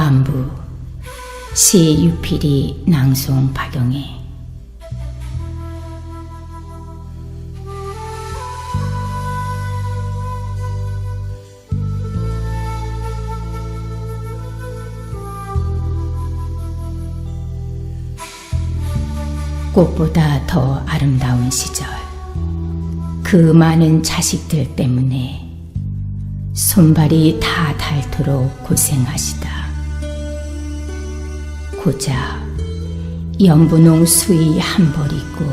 안부. 시 유필이 낭송 박영애. 꽃보다 더 아름다운 시절. 그 많은 자식들 때문에 손발이 다 닳도록 고생하시다. 고작 연분홍 수의 한 벌 있고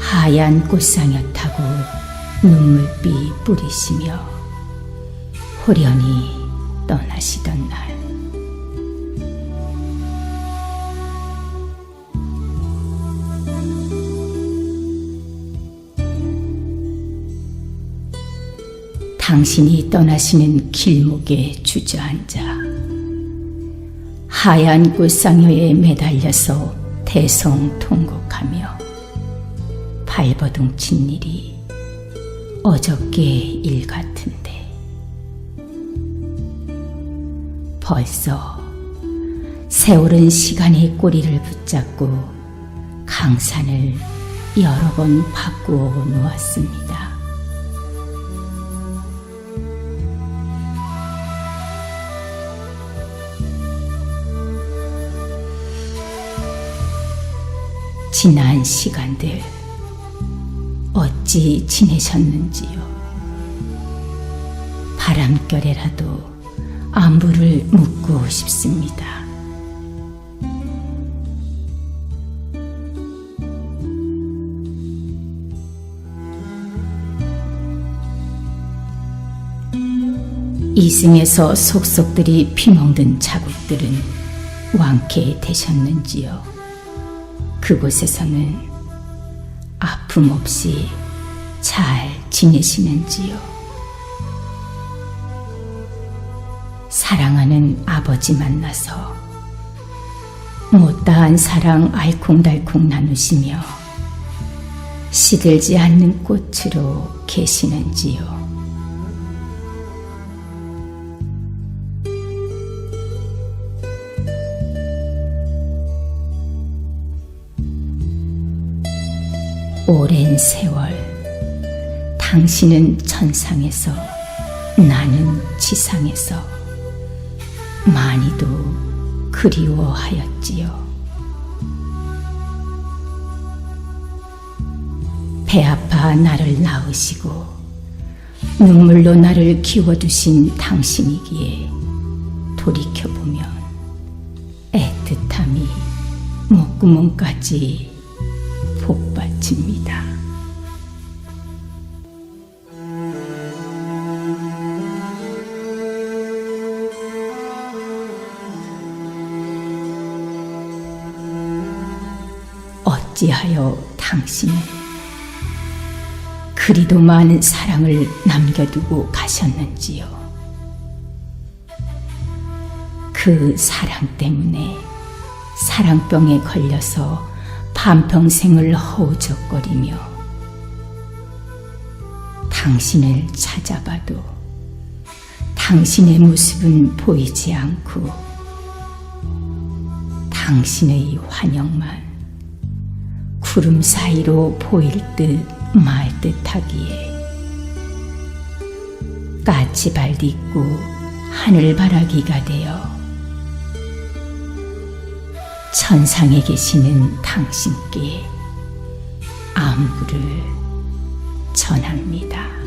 하얀 꽃상여 타고 눈물비 뿌리시며 호련히 떠나시던 날. 당신이 떠나시는 길목에 주저앉아 하얀 꽃상여에 매달려서 대성통곡하며 발버둥 친 일이 어저께 일 같은데 벌써 세월은 시간의 꼬리를 붙잡고 강산을 여러 번 바꾸어 놓았습니다. 지난 시간들 어찌 지내셨는지요? 바람결에라도 안부를 묻고 싶습니다. 이승에서 속속들이 피멍든 자국들은 완쾌되셨는지요? 그곳에서는 아픔 없이 잘 지내시는지요? 사랑하는 아버지 만나서 못다한 사랑 알콩달콩 나누시며 시들지 않는 꽃으로 계시는지요? 오랜 세월 당신은 천상에서 나는 지상에서 많이도 그리워하였지요. 배 아파 나를 낳으시고 눈물로 나를 키워두신 당신이기에 돌이켜보면 애틋함이 목구멍까지 복받칩니다. 어찌하여 당신은 그리도 많은 사랑을 남겨두고 가셨는지요. 그 사랑 때문에 사랑병에 걸려서 반평생을 허우적거리며 당신을 찾아봐도 당신의 모습은 보이지 않고 당신의 환영만 구름 사이로 보일 듯 말 듯하기에 까치발 딛고 하늘바라기가 되어 천상에 계시는 당신께 안부를 전합니다.